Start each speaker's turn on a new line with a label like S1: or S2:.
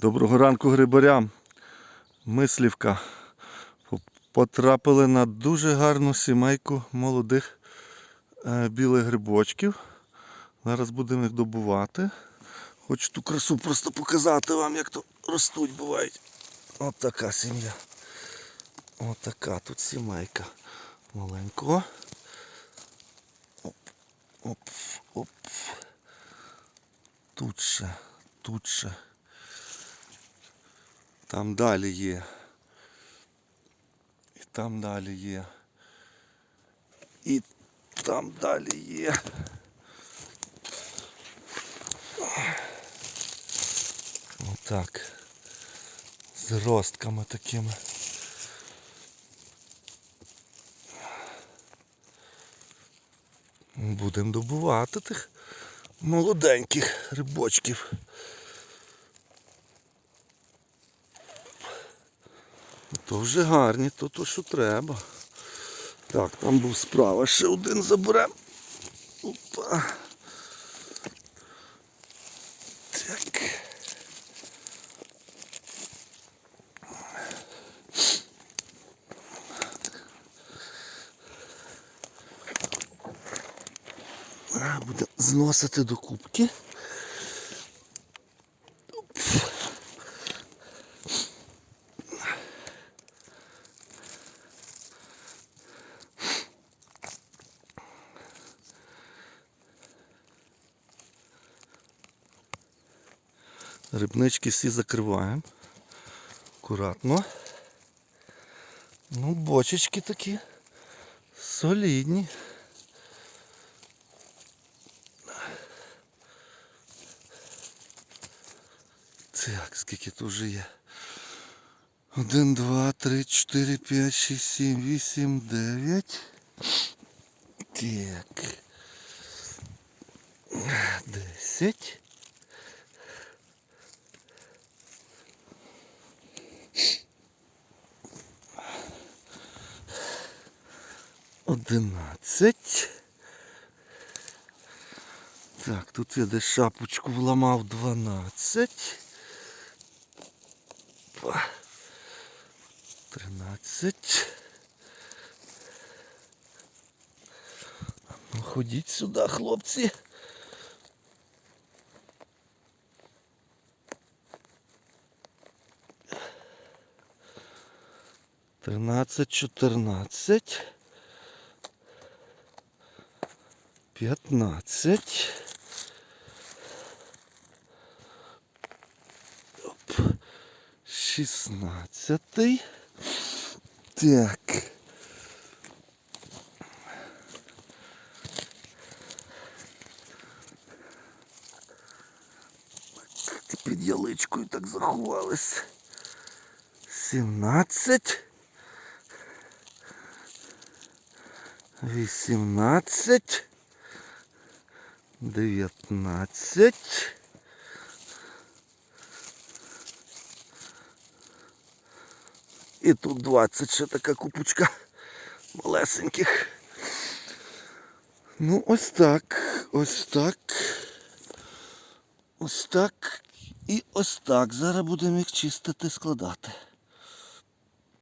S1: Доброго ранку грибарям. Мислівка. Потрапили на дуже гарну сімейку молодих е, білих грибочків. Зараз будемо їх добувати. Хочу ту красу просто показати вам, як то ростуть бувають. От така сім'я. От така тут сімейка. Маленького. Оп, оп, оп. Тут ще, тут ще. Там далі є. І там далі є. І там далі є. Отак. З ростками такими. Будемо добувати тих молоденьких рибочків. То вже гарні, то то що треба. Так, там був справа, ще один заберемо. Опа. Так. А, Буде зносити до кубки. Рибнички всі закриваємо. Акуратно. Ну, бочечки такі солідні. Так, скільки тут вже є? Один, два, три, чотири, п'ять, шість, сім, вісім, дев'ять. Так. Десять. Одинадцять. Так, тут я десь шапочку вламав 12. Па. 13. Ну, ходіть сюди, хлопці. Тринадцять, чотирнадцять. П'ятнадцять. Оп. Шістнадцятий. Так. Ти Під яличкою так заховались. Сімнадцять. Вісімнадцять. Дев'ятнадцять. І тут 20 ще така купочка малесеньких. Ну ось так, ось так. Ось так і ось так. Зараз будемо їх чистити, складати.